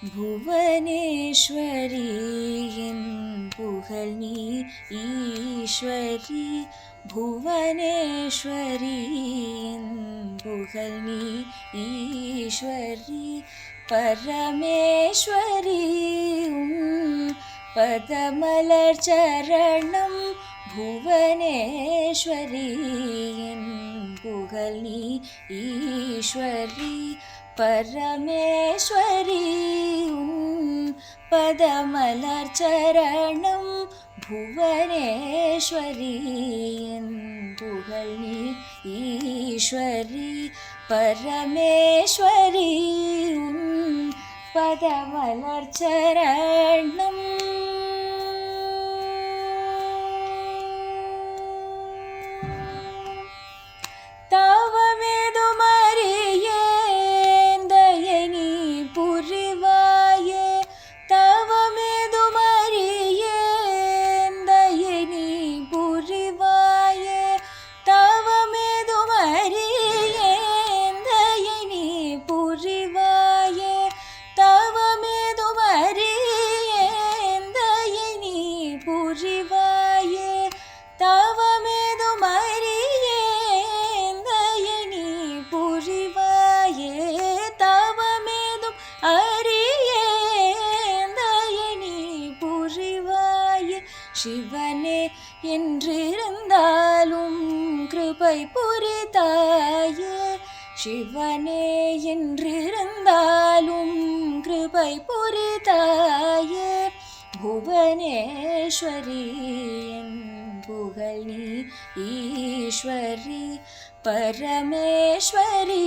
புவனேஸ்வரி என் புகழ் நீ ஈஸ்வரி புவனேஸ்வரி என் புகழ் நீ ஈஸ்வரி பரமேஸ்வரி உன் பதமலர் சரணம் புவனேஸ்வரி என் புகழ் நீ ஈஸ்வரி பரமேஸ்வரி உன் பதமலர் சிவனே என்றிருந்தாலும் கிருபை புரிதாயே சிவனே என்றிருந்தாலும் கிருபை புரிதாயே புவனேஸ்வரி என் புகழ் நீ ஈஸ்வரி பரமேஸ்வரி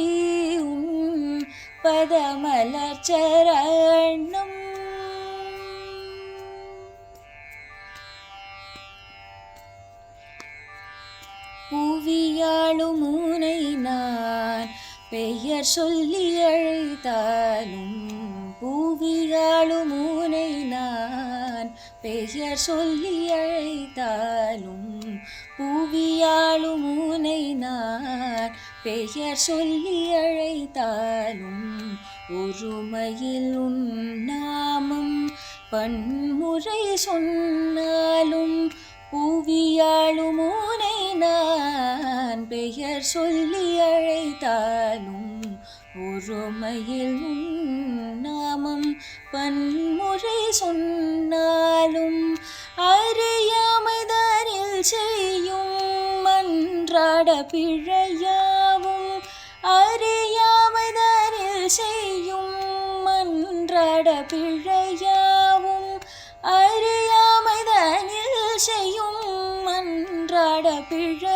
உன் பதமலர் பெயர் சொல்லி அழைத்தாலும் பூவியாளும் ஊனை நான். பெயர் சொல்லி அழைத்தாலும் பூவியாளும் ஊனை நான். பெயர் சொல்லி அழைத்தாலும் ஒருமையில் உன் நாமம் பன்முறை சொன்னாலும் பூவியாளும் ஊனை நான். பெயர் சொல்லி அழைத்தாலும் ஒருமையில் நாமம் பன்முறை சொன்னாலும் அறியாமைதனில் செய்யும் மன்றாட பிழையாவும் அறியாமைதனில் செய்யும் மன்றாட பிழையாவும் அறியாமைதனில் செய்யும் மன்றாட பிழையாவும்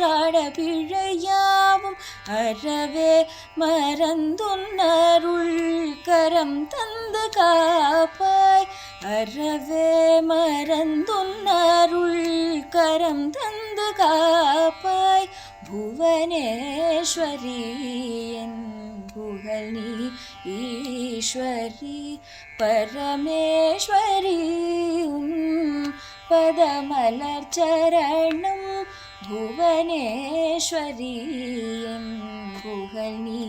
அன்றாட பிழையாவும் அறவே மறந்துன்னருள் கரம் தந்து காப்பாய். அறவே மறந்துன்னருள் கரம் தந்து காப்பாய். புவனேஸ்வரி என் புகழ் ஈஸ்வரி பரமேஸ்வரி பதமலர் சரணம் புவனேஸ்வரி என் புகழ் நீஸ்வரி